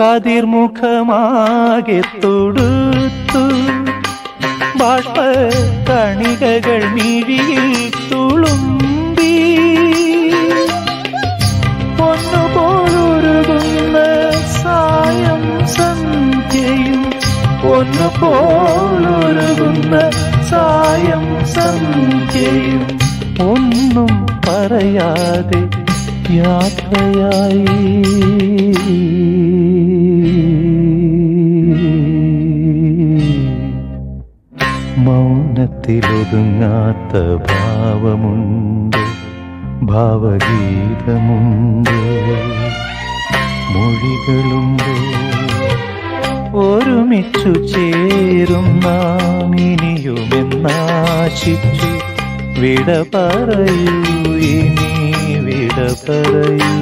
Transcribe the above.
കതിർമുഖമാകെ തൊടുത്തു ബാഷ്പ കണികകൾ മിഴിയിൽ തുളുമ്പി. പൊന്നുപോലൊരുകുന്ന സായം സന്ധ്യയും പൊന്നുപോലൊരുകുന്ന സായം സന്ധ്യയും ഒന്നും പറയാതെ യാത്രയായി. മൗനത്തിലൊതുങ്ങാത്ത ഭാവമുണ്ട് ഭാവഗീതമുണ്ട് മൊഴികളുണ്ട്. ഒരുമിച്ചു ചേരും നാം വിട പറയൂ ഇനി വിട പറയൂ.